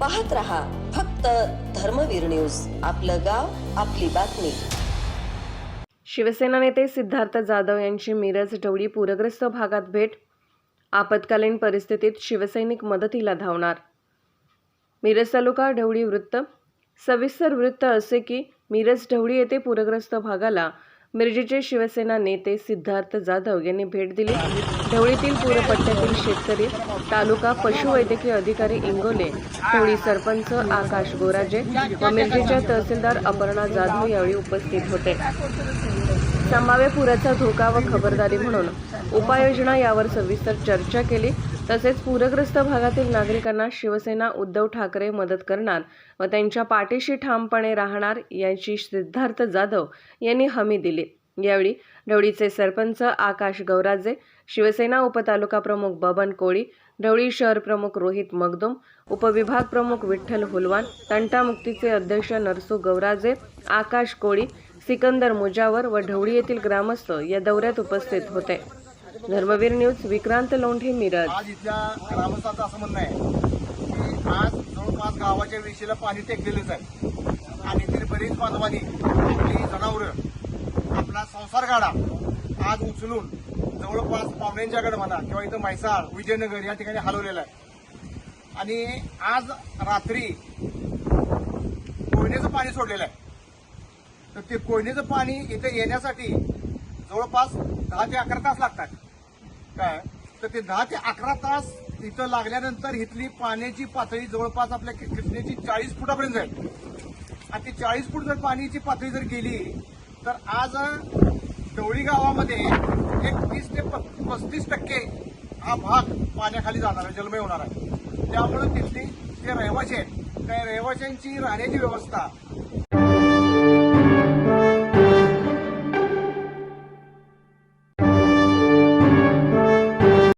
पाहत रहा फक्त धर्मवीर न्यूज. आपलं गाव आपली बातमी. शिवसेना नेते सिद्धार्थ जाधव यांची मिरज ढवळी पूरग्रस्त भागात भेट. आपत्कालीन परिस्थितीत शिवसैनिक मदतीला धावणार. मिरज तालुका ढवळी वृत्त. सविस्तर वृत्त असे की मिरज ढवळी येथे पूरग्रस्त भागाला मिरजेचे शिवसेना नेते सिद्धार्थ जाधव यांनी भेट दिली. ढवळीतील पूरपट्ट्यातील शेतकरी तालुका पशुवैद्यकीय अधिकारी इंगोले ढवळी सरपंच आकाश गोराजे व मिरजेच्या तहसीलदार अपर्णा जाधव यावेळी उपस्थित होते. संभाव्य पुराचा धोका व खबरदारी म्हणून उपाययोजना यावर सविस्तर चर्चा केली. तसेच पूरग्रस्त भागातील नागरिकांना शिवसेना उद्धव ठाकरे मदत करणार व त्यांच्या पाठीशी ठामपणे राहणार याची सिद्धार्थ जाधव यांनी हमी दिली. यावेळी ढवळीचे सरपंच आकाश गौराजे शिवसेना उपतालुका प्रमुख बबन कोळी ढवळी शहर प्रमुख रोहित मगदुम उपविभाग प्रमुख विठ्ठल हुलवान तंटामुक्तीचे अध्यक्ष नरसू गौराजे आकाश कोळी सिकंदर मुजावर व ढवळी येथील ग्रामस्थ या दौऱ्यात उपस्थित होते. धर्मवीर न्यूज विक्रांत लोंढे मिरज. आज इथल्या ग्रामस्थांचं असं म्हणणं आहे की आज जवळपास गावाच्या विषयीला पाणी टेकलेलंच आहे. आणि तरी बरीच बांधवानी आपली जनावरं आपला संसार गाडा आज उचलून जवळपास पाहुण्यांच्याकडे म्हणा किंवा इथं म्हैसाळ विजयनगर या ठिकाणी हलवलेलं आहे. आणि आज रात्री कोयनेचं पाणी सोडलेलं आहे. तर ते कोयनेचं पाणी इथं येण्यासाठी जवळपास दहा ते अकरा तास लागतात. काय? तर ते दहा ते अकरा तास इथं लागल्यानंतर इथली पाण्याची पातळी जवळपास आपल्या कि- चाळीस फुटापर्यंत जाईल. आणि ती चाळीस फूट जर पाण्याची पातळी जर गेली तर आज डवळी गावामध्ये एक वीस ते प- पस्तीस टक्के हा भाग पाण्याखाली जाणार आहे जलमय होणार आहे. त्यामुळे तिथली जे रहिवासी आहेत त्या रहिवाशांची राहण्याची व्यवस्था